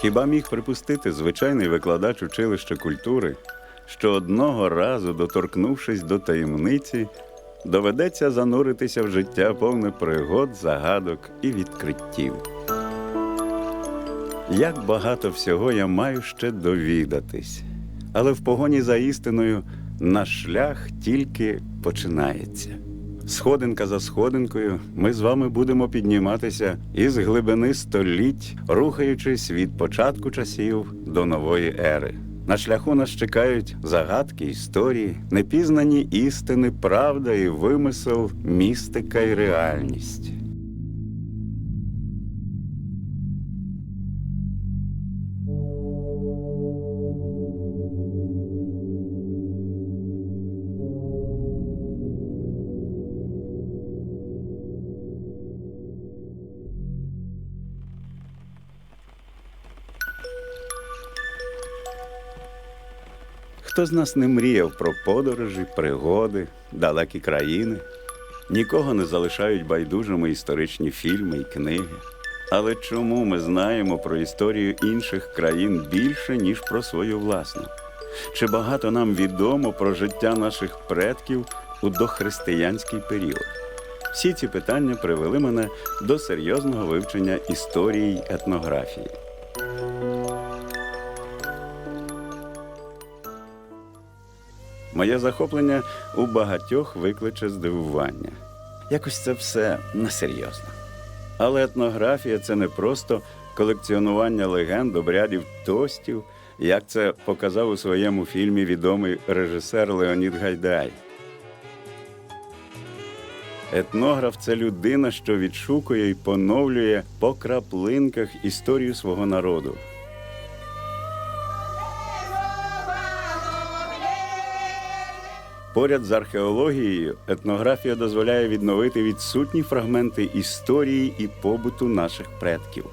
Хіба міг припустити звичайний викладач училища культури, що одного разу, доторкнувшись до таємниці, доведеться зануритися в життя повне пригод, загадок і відкриттів. Як багато всього я маю ще довідатись, але в погоні за істиною наш шлях тільки починається. Сходинка за сходинкою ми з вами будемо підніматися із глибини століть, рухаючись від початку часів до нової ери. На шляху нас чекають загадки історії, непізнані істини, правда і вимисел, містика і реальність. Хто з нас не мріяв про подорожі, пригоди, далекі країни? Нікого не залишають байдужими історичні фільми і книги. Але чому ми знаємо про історію інших країн більше, ніж про свою власну? Чи багато нам відомо про життя наших предків у дохристиянський період? Всі ці питання привели мене до серйозного вивчення історії й етнографії. Моє захоплення у багатьох викличе здивування. Якось це все несерйозно. Але етнографія це не просто колекціонування легенд, обрядів, тостів, як це показав у своєму фільмі відомий режисер Леонід Гайдай. Етнограф це людина, що відшукує і поновлює по краплинках історію свого народу. Поряд з археологією етнографія дозволяє відновити відсутні фрагменти історії і побуту наших предків.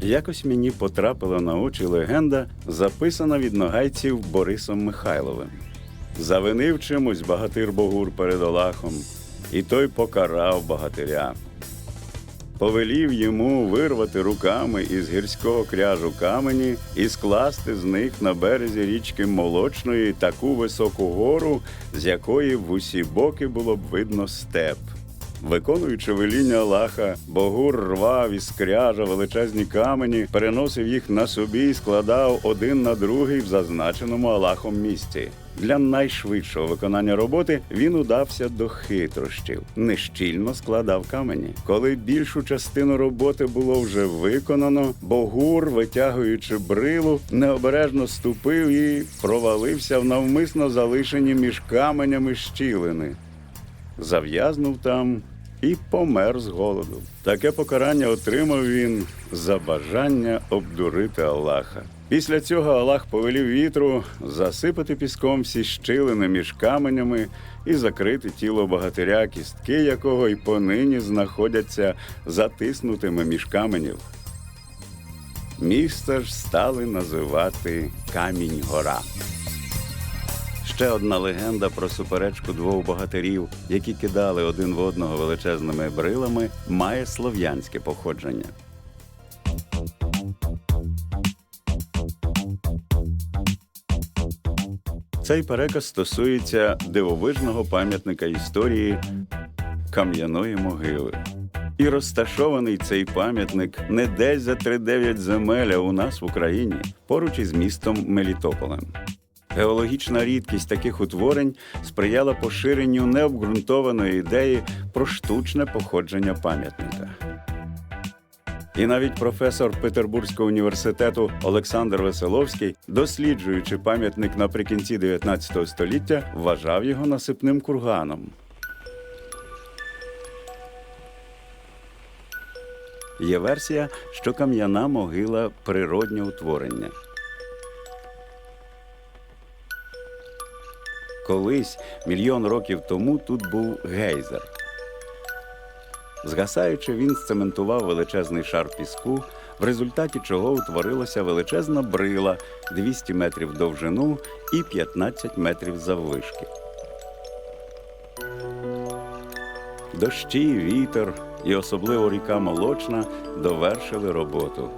Якось мені потрапила на очі легенда, записана від ногайців Борисом Михайловим. Завинив чимось багатир Богур перед Олахом, і той покарав багатиря. Повелів йому вирвати руками із гірського кряжу камені і скласти з них на березі річки Молочної таку високу гору, з якої в усі боки було б видно степ. Виконуючи веління Аллаха, Богур рвав із кряжа величезні камені, переносив їх на собі і складав один на другий в зазначеному Аллахом місці. Для найшвидшого виконання роботи він удався до хитрощів, нещільно складав камені. Коли більшу частину роботи було вже виконано, Богур, витягуючи брилу, необережно ступив і провалився в навмисно залишені між каменями щілини зав'язнув там і помер з голоду. Таке покарання отримав він за бажання обдурити Аллаха. Після цього Аллах повелів вітру засипати піском всі щілини між каменями і закрити тіло богатиря, кістки якого й понині знаходяться затиснутими між каменів. Місце ж стали називати Камінь Гора. Ще одна легенда про суперечку двох богатирів, які кидали один в одного величезними брилами, має слов'янське походження. Цей переказ стосується дивовижного пам'ятника історії кам'яної могили. І розташований цей пам'ятник не десь за тридев'ять земель, а у нас в Україні, поруч із містом Мелітополем. Геологічна рідкість таких утворень сприяла поширенню необґрунтованої ідеї про штучне походження пам'ятника. І навіть професор Петербурзького університету Олександр Веселовський, досліджуючи пам'ятник наприкінці 19 століття, вважав його насипним курганом. Є версія, що кам'яна могила природнє утворення. Колись, мільйон років тому, тут був гейзер. Згасаючи, він сцементував величезний шар піску, в результаті чого утворилася величезна брила 200 метрів довжину і 15 метрів заввишки. Дощі, вітер і особливо ріка Молочна довершили роботу.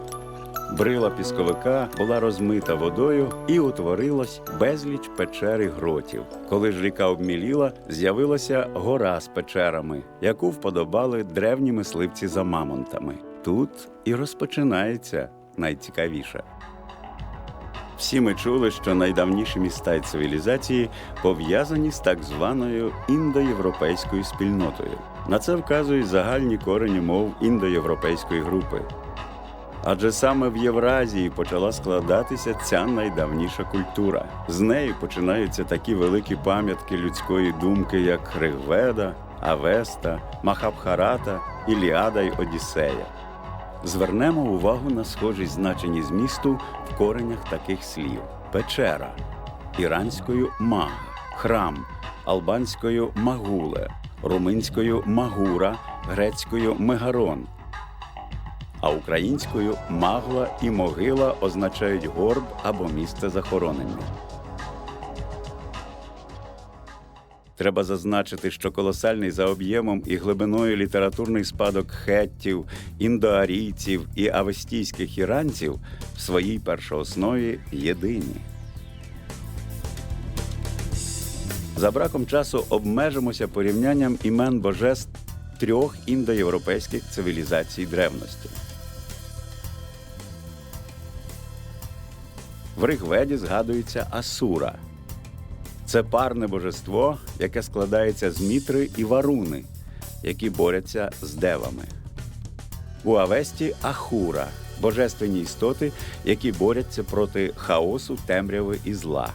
Брила пісковика була розмита водою і утворилось безліч печер і гротів. Коли ж ріка обміліла, з'явилася гора з печерами, яку вподобали древні мисливці за мамонтами. Тут і розпочинається найцікавіше. Всі ми чули, що найдавніші міста й цивілізації пов'язані з так званою індоєвропейською спільнотою. На це вказують загальні корені мов індоєвропейської групи. Адже саме в Євразії почала складатися ця найдавніша культура. З неї починаються такі великі пам'ятки людської думки, як Ригведа, Авеста, Махабхарата, Іліада й Одіссея. Звернемо увагу на схожість значені змісту в коренях таких слів: печера, іранською мага, храм, албанською магуле, румунською магура, грецькою мегарон. А українською магла і могила означають горб або місце захоронення. Треба зазначити, що колосальний за об'ємом і глибиною літературний спадок хеттів, індоарійців і авестійських іранців в своїй першооснові єдині. За браком часу обмежимося порівнянням імен божеств трьох індоєвропейських цивілізацій древності. В Ригведі згадується Асура. Це парне божество, яке складається з Мітри і Варуни, які борються з девами. У Авесті Ахура божественні істоти, які борються проти хаосу, темряви і зла.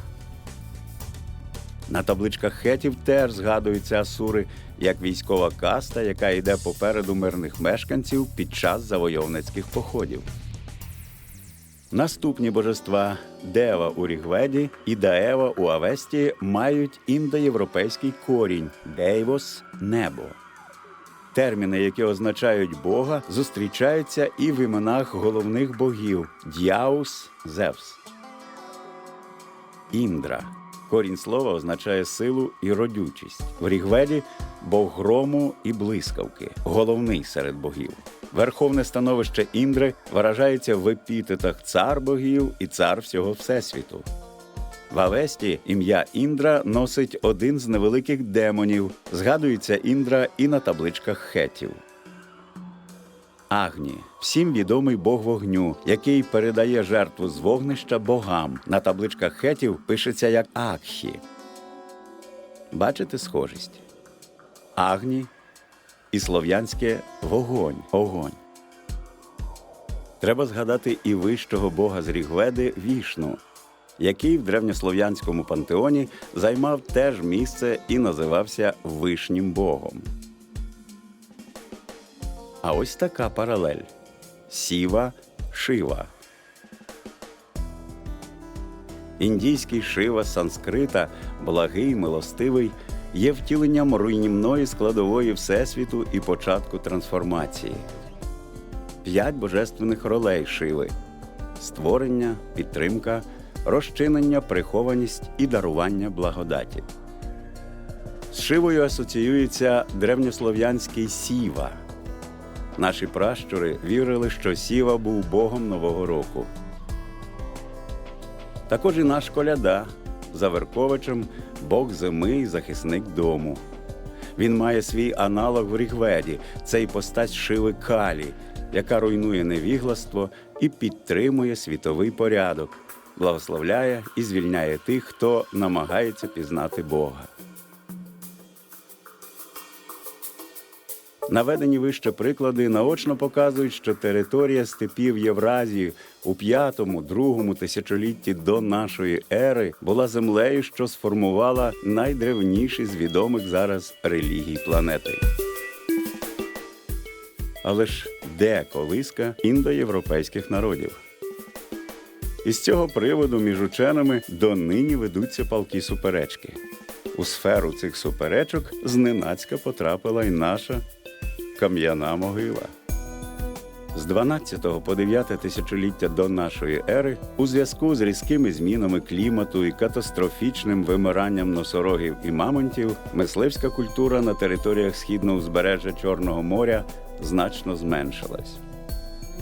На табличках хетів теж згадуються асури як військова каста, яка йде попереду мирних мешканців під час завойовницьких походів. Наступні божества Дева у Рігведі і Даева у Авесті мають індоєвропейський корінь Дейвос небо. Терміни, які означають Бога, зустрічаються і в іменах головних богів Діаус Зевс. Індра. Корінь слова означає силу і родючість. В Рігведі бог грому і блискавки, головний серед богів. Верховне становище Індри виражається в епітетах цар богів і цар всього всесвіту. В Авесті ім'я Індра носить один з невеликих демонів. Згадується Індра і на табличках хетів. Агні всім відомий бог вогню, який передає жертву з вогнища богам. На табличках хетів пишеться як Акхі. Бачите схожість? Агні і слов'янське вогонь. огонь. Треба згадати і вищого бога з Рігведи Вішну, який в древньослов'янському пантеоні займав теж місце і називався Вишнім Богом. А ось така паралель: Сіва Шива. Індійський Шива з санскрита, благий, милостивий, є втіленням руйнівної складової Всесвіту і початку трансформації. П'ять божественних ролей Шиви створення, підтримка, розчинення, прихованість і дарування благодаті. З Шивою асоціюється древньослов'янський сіва. Наші пращури вірили, що сіва був богом Нового року. Також і наш коляда за Верковичем бог зими і захисник дому. Він має свій аналог в Рігведі це іпостась Шиви Калі, яка руйнує невігластво і підтримує світовий порядок, благословляє і звільняє тих, хто намагається пізнати Бога. Наведені вище приклади наочно показують, що територія степів Євразії у п'ятому-другому тисячолітті до нашої ери була землею, що сформувала найдревніші з відомих зараз релігій планети. Але ж де колиска індоєвропейських народів? Із цього приводу між ученими донині ведуться палкі суперечки. У сферу цих суперечок зненацька потрапила й наша кам'яна могила. З 12 по 9 тисячоліття до нашої ери у зв'язку з різкими змінами клімату і катастрофічним вимиранням носорогів і мамонтів, мисливська культура на територіях східного узбережжя Чорного моря значно зменшилась.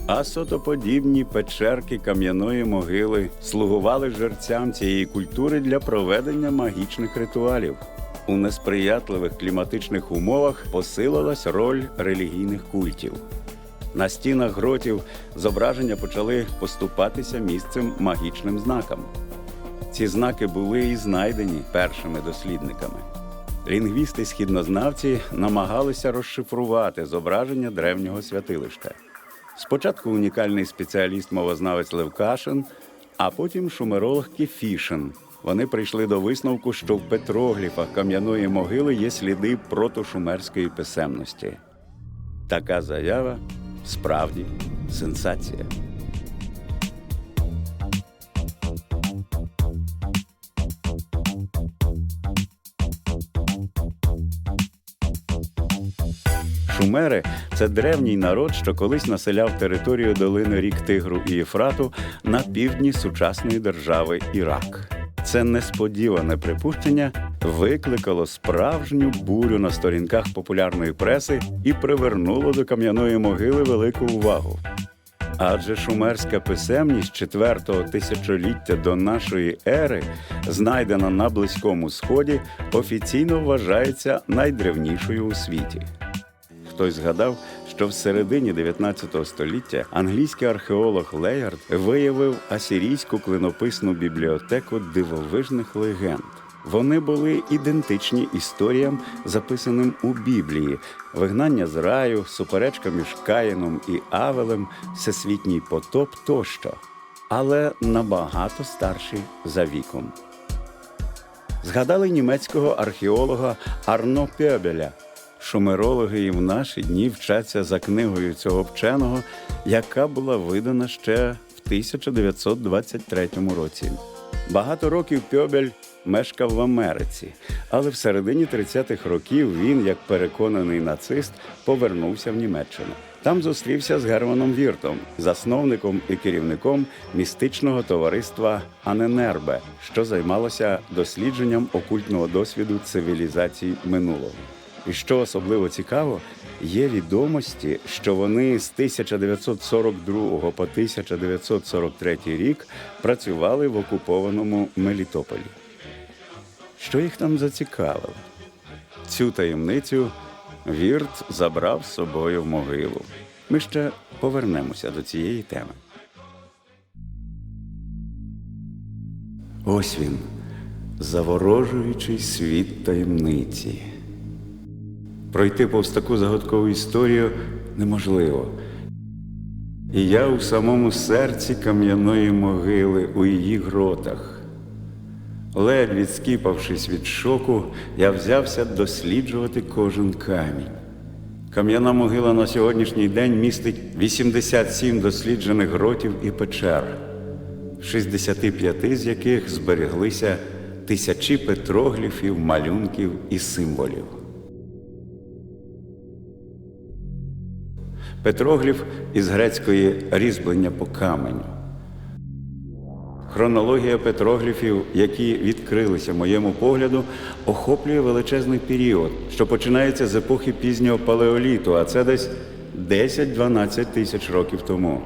А сотоподібні печерки кам'яної могили слугували жерцям цієї культури для проведення магічних ритуалів. У несприятливих кліматичних умовах посилилась роль релігійних культів. На стінах гротів зображення почали поступатися місцем магічним знакам. Ці знаки були і знайдені першими дослідниками. Лінгвісти східнознавці намагалися розшифрувати зображення древнього святилища. Спочатку унікальний спеціаліст-мовознавець Левкашин, а потім шумеролог Кефішин. Вони прийшли до висновку, що в петрогліфах кам'яної могили є сліди протошумерської писемності. Така заява справді сенсація. Шумери це древній народ, що колись населяв територію долини рік Тигру і Єфрату на півдні сучасної держави Ірак. Це несподіване припущення викликало справжню бурю на сторінках популярної преси і привернуло до кам'яної могили велику увагу. Адже шумерська писемність четвертого тисячоліття до нашої ери, знайдена на Близькому Сході, офіційно вважається найдревнішою у світі. Хтось згадав, що в середині 19 століття англійський археолог Леярд виявив асірійську клинописну бібліотеку дивовижних легенд. Вони були ідентичні історіям, записаним у Біблії: вигнання з раю, суперечка між Каїном і Авелем, всесвітній потоп тощо, але набагато старші за віком. Згадали німецького археолога Арно Пьобеля. Шумерологи і в наші дні вчаться за книгою цього вченого, яка була видана ще в 1923 році. Багато років Пьобель мешкав в Америці, але в середині 30-х років він, як переконаний нацист, повернувся в Німеччину. Там зустрівся з Германом Віртом, засновником і керівником містичного товариства Аненербе, що займалося дослідженням окультного досвіду цивілізацій минулого. І що особливо цікаво, є відомості, що вони з 1942 по 1943 рік працювали в окупованому Мелітополі. Що їх там зацікавило? Цю таємницю Вірт забрав з собою в могилу. Ми ще повернемося до цієї теми. Ось він, заворожуючий світ таємниці. Пройти повз таку загадкову історію неможливо. І я у самому серці кам'яної могили у її гротах. Ледь відскіпавшись від шоку, я взявся досліджувати кожен камінь. Кам'яна могила на сьогоднішній день містить 87 досліджених гротів і печер, 65 з яких збереглися тисячі петрогліфів, малюнків і символів. Петрогліф із грецької різьблення по каменю. Хронологія петрогліфів, які відкрилися моєму погляду, охоплює величезний період, що починається з епохи пізнього палеоліту, а це десь 10-12 тисяч років тому.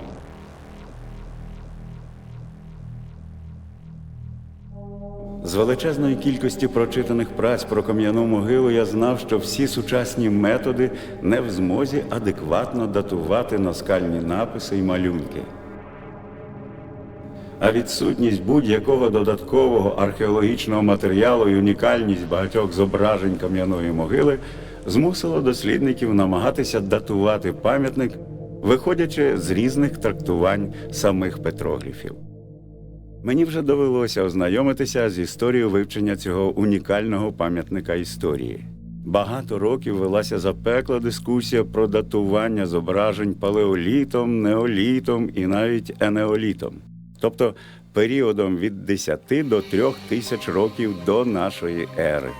З величезної кількості прочитаних праць про кам'яну могилу я знав, що всі сучасні методи не в змозі адекватно датувати наскальні написи і малюнки. А відсутність будь-якого додаткового археологічного матеріалу і унікальність багатьох зображень кам'яної могили змусило дослідників намагатися датувати пам'ятник, виходячи з різних трактувань самих петрогліфів. Мені вже довелося ознайомитися з історією вивчення цього унікального пам'ятника історії. Багато років велася запекла дискусія про датування зображень палеолітом, неолітом і навіть енеолітом, тобто періодом від 10 до 3 тисяч років до нашої ери.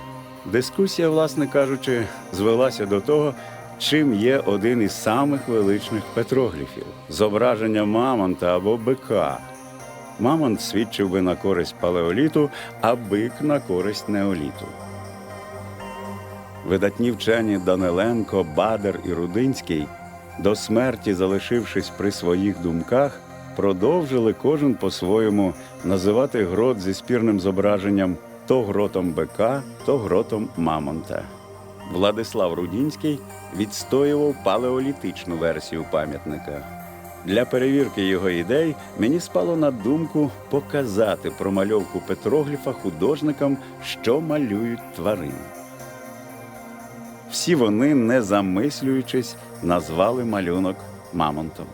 Дискусія, власне кажучи, звелася до того, чим є один із самих величних петрогліфів зображення мамонта або бика. Мамонт свідчив би на користь палеоліту, а бик на користь неоліту. Видатні вчені Даниленко, Бадер і Рудинський, до смерті залишившись при своїх думках, продовжили кожен по-своєму називати грот зі спірним зображенням то гротом бика, то гротом мамонта. Владислав Рудінський відстоював палеолітичну версію пам'ятника. Для перевірки його ідей мені спало на думку показати промальовку петрогліфа художникам, що малюють тварин. Всі вони, не замислюючись, назвали малюнок мамонтом.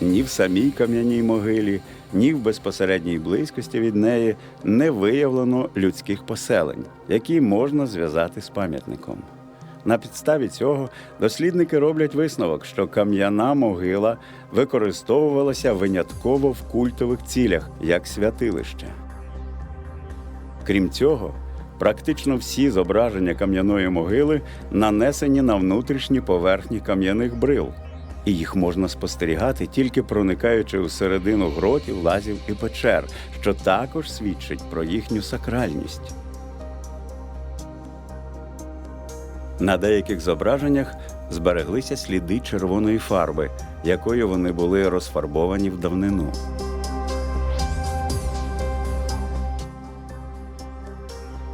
Ні в самій кам'яній могилі, ні в безпосередній близькості від неї не виявлено людських поселень, які можна зв'язати з пам'ятником. На підставі цього дослідники роблять висновок, що кам'яна могила використовувалася винятково в культових цілях як святилище. Крім цього, практично всі зображення кам'яної могили нанесені на внутрішні поверхні кам'яних брил, і їх можна спостерігати тільки проникаючи у середину гротів, лазів і печер, що також свідчить про їхню сакральність. На деяких зображеннях збереглися сліди червоної фарби, якою вони були розфарбовані в давнину.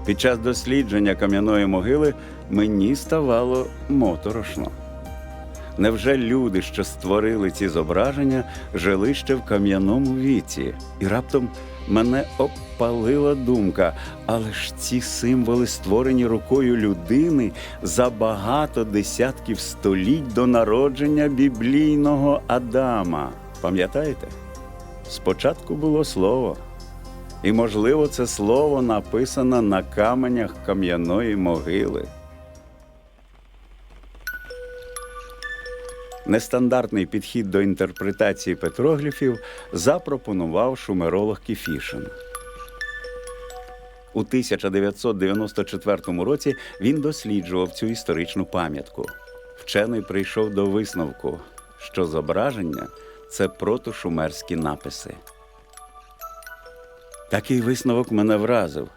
Під час дослідження кам'яної могили мені ставало моторошно. Невже люди, що створили ці зображення, жили ще в кам'яному віці? І раптом мене обпалила думка, але ж ці символи створені рукою людини за багато десятків століть до народження біблійного Адама. Пам'ятаєте? Спочатку було слово. І, можливо, це слово написано на каменях кам'яної могили. Нестандартний підхід до інтерпретації петрогліфів запропонував шумеролог Кіфішин. У 1994 році він досліджував цю історичну пам'ятку. Вчений прийшов до висновку, що зображення це протошумерські написи. Такий висновок мене вразив.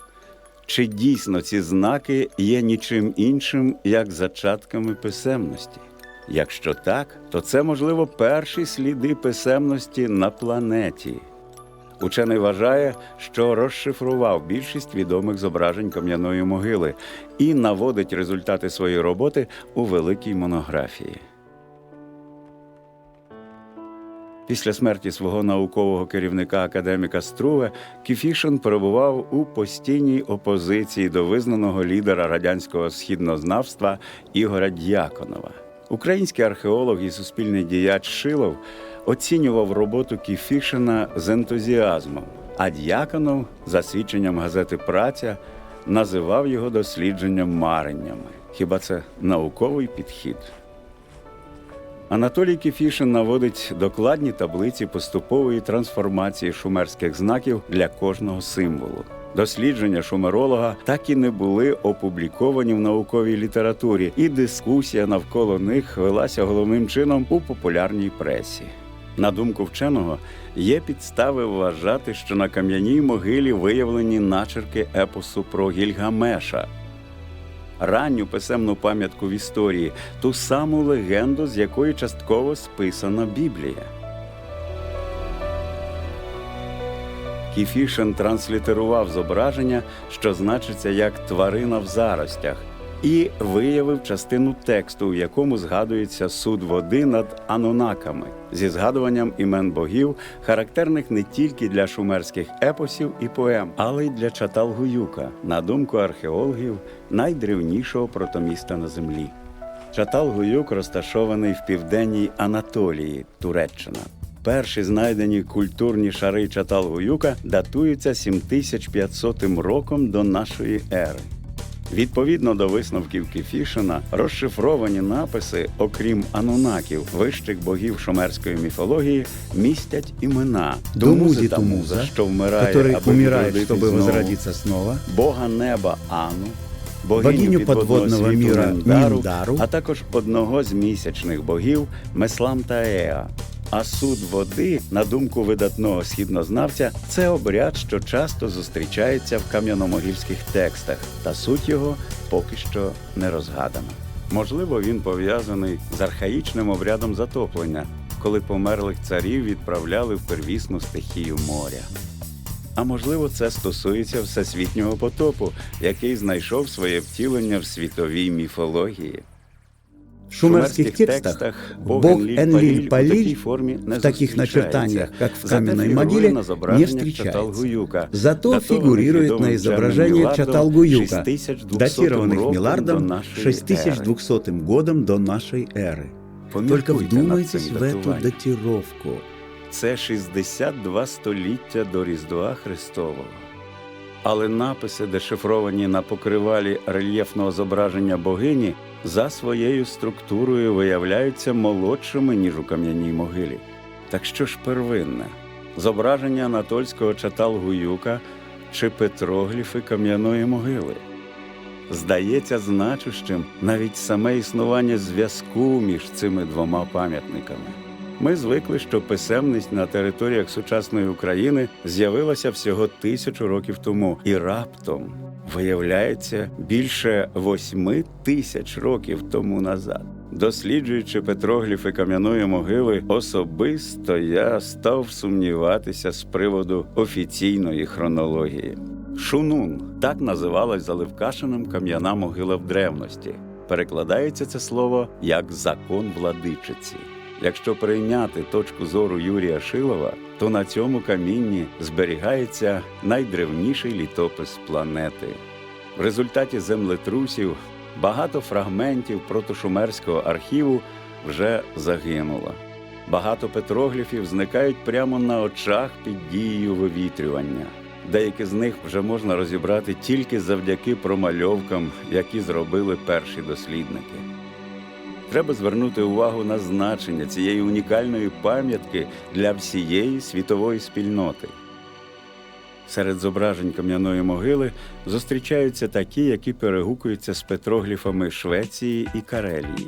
Чи дійсно ці знаки є нічим іншим, як зачатками писемності? Якщо так, то це, можливо, перші сліди писемності на планеті. Учений вважає, що розшифрував більшість відомих зображень кам'яної могили і наводить результати своєї роботи у великій монографії. Після смерті свого наукового керівника академіка Струве Кіфішин перебував у постійній опозиції до визнаного лідера радянського східнознавства Ігоря Д'яконова. Український археолог і суспільний діяч Шилов оцінював роботу Кіфішина з ентузіазмом, а Д'яконов, за свідченням газети Праця, називав його дослідженням мареннями. Хіба це науковий підхід? Анатолій Кіфішин наводить докладні таблиці поступової трансформації шумерських знаків для кожного символу. Дослідження шумеролога так і не були опубліковані в науковій літературі, і дискусія навколо них велася головним чином у популярній пресі. На думку вченого, є підстави вважати, що на кам'яній могилі виявлені начерки епосу про Гільгамеша, ранню писемну пам'ятку в історії, ту саму легенду, з якої частково списана Біблія. Кіфішин транслітерував зображення, що значиться як тварина в заростях, і виявив частину тексту, в якому згадується суд води над анунаками зі згадуванням імен богів, характерних не тільки для шумерських епосів і поем, але й для Чаталгуюка, на думку археологів, найдревнішого протоміста на землі. Чаталгуюк розташований в південній Анатолії, Туреччина. Перші знайдені культурні шари Чаталгуюка датуються 7500 роком до нашої ери. Відповідно до висновків Кефішина, розшифровані написи, окрім анунаків, вищих богів шумерської міфології, містять імена Думузи та Тумуза, що вмирає который аби умирает, відродитись знову, снова, Бога неба Ану, богиню, подводного міра Міндару, Міндару. а також одного з місячних богів Меслам та Еа. А суд води, на думку видатного східнознавця, це обряд, що часто зустрічається в кам'яномогильських текстах, та суть його поки що не розгадана. Можливо, він пов'язаний з архаїчним обрядом затоплення, коли померлих царів відправляли в первісну стихію моря. А можливо, це стосується всесвітнього потопу, який знайшов своє втілення в світовій міфології. В шумерских текстах Бог Энлиль у такій Палиль формі не в таких зустрічається. начертаниях, как в Зате каменной фігурує могиле, на не зображеннях встречается. Чаталгуюка, Зато датованих фигурирует відомим на изображении Черним Чаталгуюка, 6200 датированных роком Милардом до нашої 6200 годом до нашей эры. Только Поміркуйте над вдумайтесь цим в эту датуванням. датировку. Це 62 століття до Різдва Христового. Але написи, дешифровані на покривалі рельєфного зображення богині, за своєю структурою виявляються молодшими, ніж у кам'яній могилі. Так що ж первинне? Зображення анатольського чатал-гуюка чи петрогліфи кам'яної могили? Здається значущим навіть саме існування зв'язку між цими двома пам'ятниками. Ми звикли, що писемність на територіях сучасної України з'явилася всього тисячу років тому, і раптом виявляється більше восьми тисяч років тому назад. Досліджуючи петрогліфи кам'яної могили, особисто я став сумніватися з приводу офіційної хронології. Шунун так називалась за Левкашиним кам'яна могила в древності. Перекладається це слово як закон владичиці. Якщо прийняти точку зору Юрія Шилова, то на цьому камінні зберігається найдревніший літопис планети. В результаті землетрусів багато фрагментів протошумерського архіву вже загинуло. Багато петрогліфів зникають прямо на очах під дією вивітрювання. Деякі з них вже можна розібрати тільки завдяки промальовкам, які зробили перші дослідники. Треба звернути увагу на значення цієї унікальної пам'ятки для всієї світової спільноти. Серед зображень кам'яної могили зустрічаються такі, які перегукуються з петрогліфами Швеції і Карелії.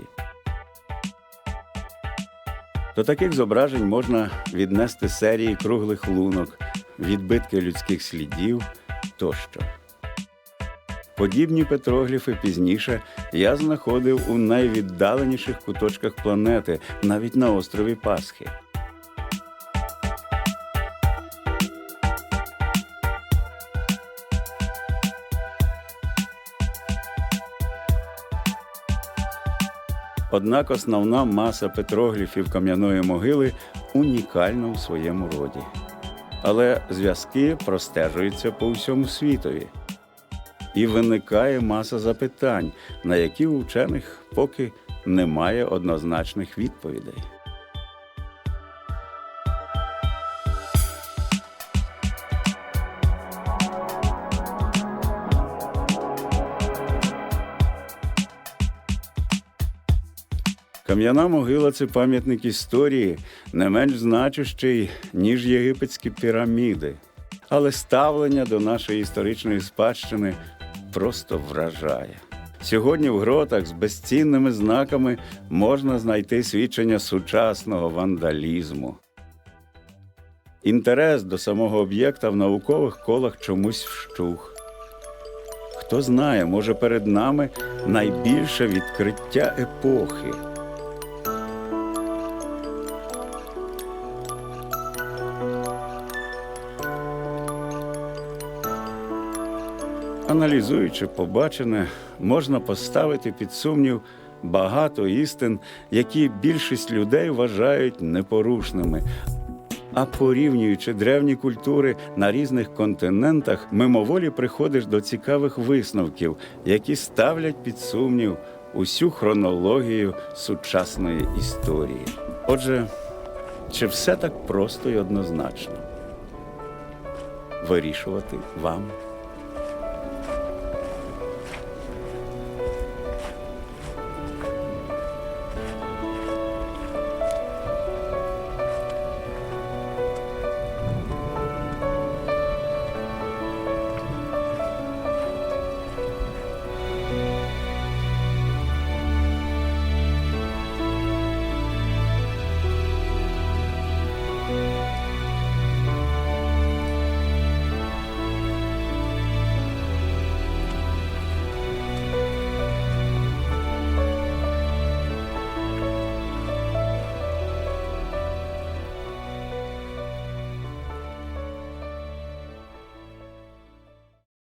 До таких зображень можна віднести серії круглих лунок, відбитки людських слідів тощо. Подібні петрогліфи пізніше я знаходив у найвіддаленіших куточках планети, навіть на острові Пасхи. Однак основна маса петрогліфів кам'яної могили унікальна у своєму роді. Але зв'язки простежуються по всьому світові. І виникає маса запитань, на які у вчених поки немає однозначних відповідей. Кам'яна могила це пам'ятник історії, не менш значущий, ніж єгипетські піраміди. Але ставлення до нашої історичної спадщини просто вражає. Сьогодні в гротах з безцінними знаками можна знайти свідчення сучасного вандалізму. Інтерес до самого об'єкта в наукових колах чомусь вщух. Хто знає, може перед нами найбільше відкриття епохи. Аналізуючи побачене, можна поставити під сумнів багато істин, які більшість людей вважають непорушними. А порівнюючи древні культури на різних континентах, мимоволі приходиш до цікавих висновків, які ставлять під сумнів усю хронологію сучасної історії. Отже, чи все так просто і однозначно? Вирішувати вам.